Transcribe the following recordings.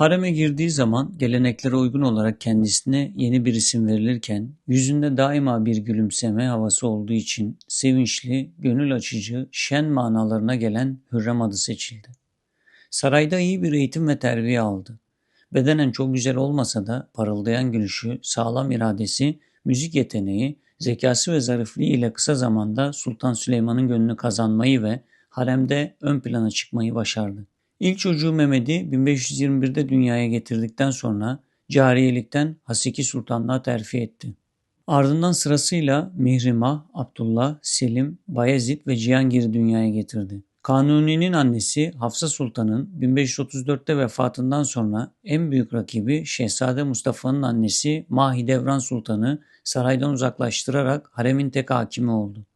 Hareme girdiği zaman geleneklere uygun olarak kendisine yeni bir isim verilirken yüzünde daima bir gülümseme havası olduğu için sevinçli, gönül açıcı, şen manalarına gelen Hürrem adı seçildi. Sarayda iyi bir eğitim ve terbiye aldı. Bedenen çok güzel olmasa da parıldayan gülüşü, sağlam iradesi, müzik yeteneği, zekası ve zarifliği ile kısa zamanda Sultan Süleyman'ın gönlünü kazanmayı ve haremde ön plana çıkmayı başardı. İlk çocuğu Mehmet'i 1521'de dünyaya getirdikten sonra cariyelikten Haseki Sultanlığa terfi etti. Ardından sırasıyla Mihrimah, Abdullah, Selim, Bayezid ve Cihangir'i dünyaya getirdi. Kanuni'nin annesi Hafsa Sultan'ın 1534'te vefatından sonra en büyük rakibi Şehzade Mustafa'nın annesi Mahidevran Sultan'ı saraydan uzaklaştırarak haremin tek hakimi oldu.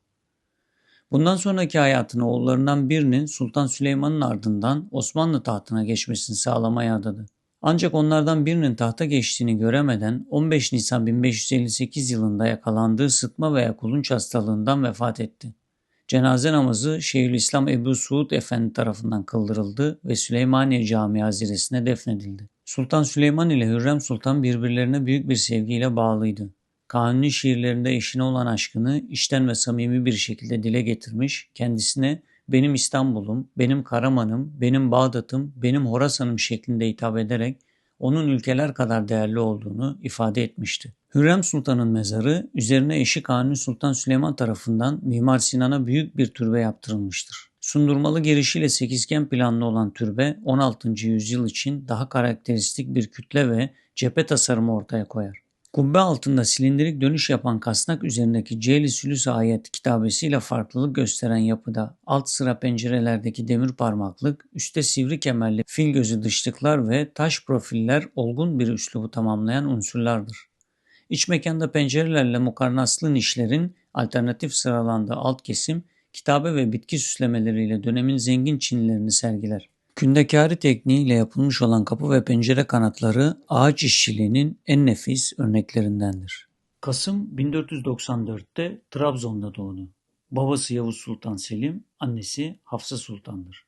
Bundan sonraki hayatını oğullarından birinin Sultan Süleyman'ın ardından Osmanlı tahtına geçmesini sağlamaya adadı. Ancak onlardan birinin tahta geçtiğini göremeden 15 Nisan 1558 yılında yakalandığı sıtma veya kulunç hastalığından vefat etti. Cenaze namazı Şeyhülislam Ebu Suud Efendi tarafından kıldırıldı ve Süleymaniye Camii Haziresi'ne defnedildi. Sultan Süleyman ile Hürrem Sultan birbirlerine büyük bir sevgiyle bağlıydı. Kanuni şiirlerinde eşine olan aşkını içten ve samimi bir şekilde dile getirmiş, kendisine benim İstanbul'um, benim Karaman'ım, benim Bağdat'ım, benim Horasan'ım şeklinde hitap ederek onun ülkeler kadar değerli olduğunu ifade etmişti. Hürrem Sultan'ın mezarı üzerine eşi Kanuni Sultan Süleyman tarafından Mimar Sinan'a büyük bir türbe yaptırılmıştır. Sundurmalı girişiyle sekizgen planlı olan türbe 16. yüzyıl için daha karakteristik bir kütle ve cephe tasarımı ortaya koyar. Kubbe altında silindirik dönüş yapan kasnak üzerindeki Ceyli Sülüs ayet kitabesiyle farklılık gösteren yapıda alt sıra pencerelerdeki demir parmaklık, üstte sivri kemerli fil gözü dışlıklar ve taş profiller olgun bir üslubu tamamlayan unsurlardır. İç mekanda pencerelerle mukarnaslı nişlerin alternatif sıralandığı alt kesim, kitabe ve bitki süslemeleriyle dönemin zengin Çinlilerini sergiler. Kündekari tekniğiyle yapılmış olan kapı ve pencere kanatları ağaç işçiliğinin en nefis örneklerindendir. Kasım 1494'te Trabzon'da doğdu. Babası Yavuz Sultan Selim, annesi Hafsa Sultan'dır.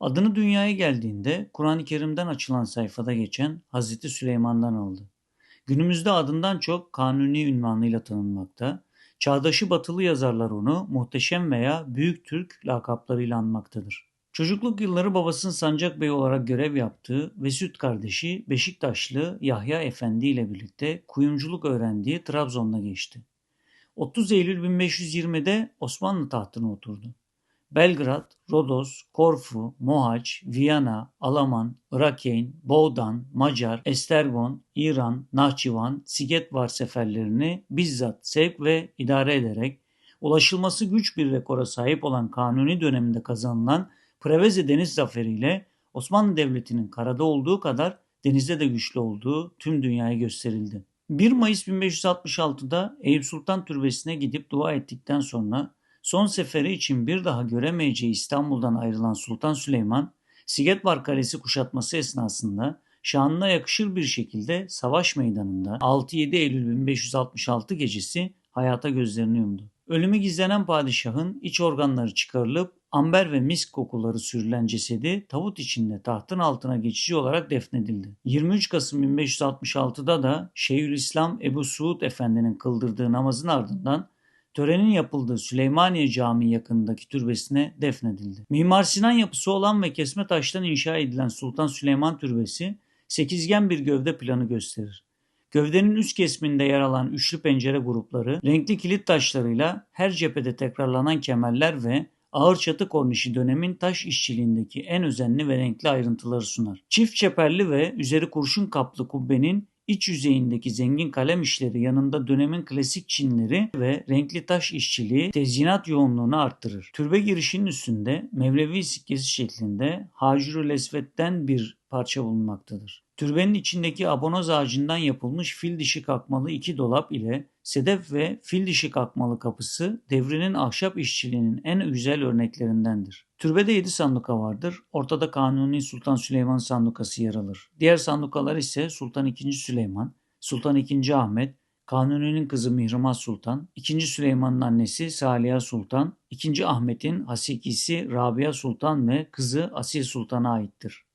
Adını dünyaya geldiğinde Kur'an-ı Kerim'den açılan sayfada geçen Hazreti Süleyman'dan aldı. Günümüzde adından çok Kanuni ünvanıyla tanınmakta, çağdaşı batılı yazarlar onu muhteşem veya büyük Türk lakaplarıyla anmaktadır. Çocukluk yılları babasının Sancak Bey olarak görev yaptığı ve süt kardeşi Beşiktaşlı Yahya Efendi ile birlikte kuyumculuk öğrendiği Trabzon'da geçti. 30 Eylül 1520'de Osmanlı tahtına oturdu. Belgrad, Rodos, Korfu, Mohaç, Viyana, Alaman, Irakeyn, Boğdan, Macar, Estergon, İran, Nahçıvan, Sigetvar seferlerini bizzat sevk ve idare ederek ulaşılması güç bir rekora sahip olan Kanuni döneminde kazanılan Preveze deniz zaferiyle Osmanlı Devleti'nin karada olduğu kadar denizde de güçlü olduğu tüm dünyaya gösterildi. 1 Mayıs 1566'da Eyüp Sultan Türbesi'ne gidip dua ettikten sonra son seferi için bir daha göremeyeceği İstanbul'dan ayrılan Sultan Süleyman, Sigetvar Kalesi kuşatması esnasında şanına yakışır bir şekilde savaş meydanında 6-7 Eylül 1566 gecesi hayata gözlerini yumdu. Ölümü gizlenen padişahın iç organları çıkarılıp amber ve misk kokuları sürülen cesedi tavut içinde tahtın altına geçici olarak defnedildi. 23 Kasım 1566'da da Şeyhülislam Ebu Suud Efendi'nin kıldırdığı namazın ardından törenin yapıldığı Süleymaniye Camii yakınındaki türbesine defnedildi. Mimar Sinan yapısı olan ve kesme taştan inşa edilen Sultan Süleyman Türbesi sekizgen bir gövde planı gösterir. Gövdenin üst kesiminde yer alan üçlü pencere grupları, renkli kilit taşlarıyla her cephede tekrarlanan kemerler ve ağır çatı kornişi dönemin taş işçiliğindeki en özenli ve renkli ayrıntıları sunar. Çift çeperli ve üzeri kurşun kaplı kubbenin iç yüzeyindeki zengin kalem işleri yanında dönemin klasik çinleri ve renkli taş işçiliği tezyinat yoğunluğunu arttırır. Türbe girişinin üstünde Mevlevi sikkesi şeklinde Hacurul Esved'den bir parça bulunmaktadır. Türbenin içindeki abonoz ağacından yapılmış fil dişi kalkmalı iki dolap ile sedef ve fil dişi kalkmalı kapısı devrinin ahşap işçiliğinin en güzel örneklerindendir. Türbede yedi sanduka vardır. Ortada Kanuni Sultan Süleyman sandukası yer alır. Diğer sandukalar ise Sultan II. Süleyman, Sultan II. Ahmet, Kanuni'nin kızı Mihrimah Sultan, II. Süleyman'ın annesi Saliha Sultan, II. Ahmet'in hasikisi Rabia Sultan ve kızı Asil Sultan'a aittir.